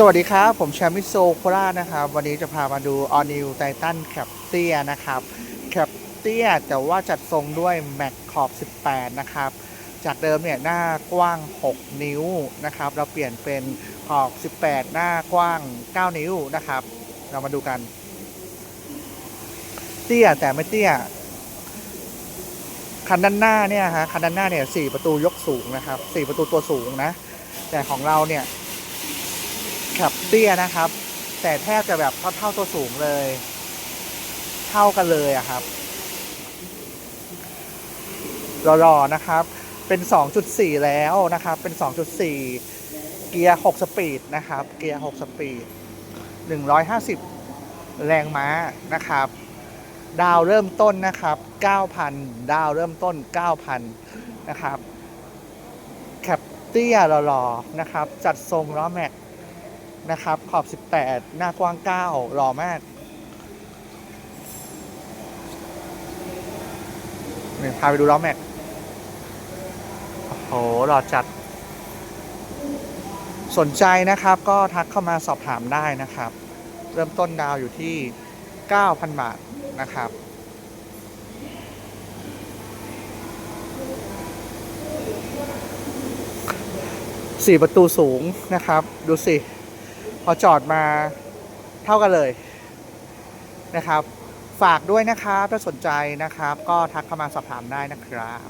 สวัสดีครับ ผมแชมป์มิโซโคราชนะครับ วันนี้จะพามาดู All New Titan Cap เตียนะครับ Cap เตียแต่ว่าจัดทรงด้วยแม็กขอบ 18 นะครับ จากเดิมเนี่ยหน้ากว้าง 6 นิ้วนะครับ เราเปลี่ยนเป็นขอบ 18 หน้ากว้าง 9 นิ้วนะครับ เรามาดูกัน เตี้ยแต่ไม่เตี้ย คันด้านหน้าเนี่ยฮะคันด้านหน้าเนี่ยสี่ประตูยกสูงนะครับสี่ประตูตัวสูงนะ แต่ของเราเนี่ย ขับเตี้ยนะครับ แต่แทบจะแบบเท่าเท่าตัวสูงเลย เท่ากันเลยอะครับรอๆนะครับ เป็น 2.4 แล้วนะครับ เป็น 2.4 เกียร์ 6 สปีดนะครับ เกียร์ 6 สปีด 150 แรงม้านะครับ ดาวเริ่มต้นนะครับ 9,000 ดาวเริ่มต้น 9,000 นะครับ แคปเตี้ยหล่อๆนะครับ จัดทรงล้อแม็ก นะครับ ขอบ 18 หน้ากว้าง 9 หล่อมากนี่พาไปดูล้อแม็ก โอ้โห หล่อจัด สนใจนะครับก็ทักเข้ามาสอบถามได้นะครับ เริ่มต้นดาวอยู่ที่ 9,000 บาทนะครับสี่ประตูสูงนะครับ ดูสิ พอจอดมาเท่ากันเลยนะครับ ฝากด้วยนะครับถ้าสนใจนะครับ ก็ทักเข้ามาสอบถามได้นะครับ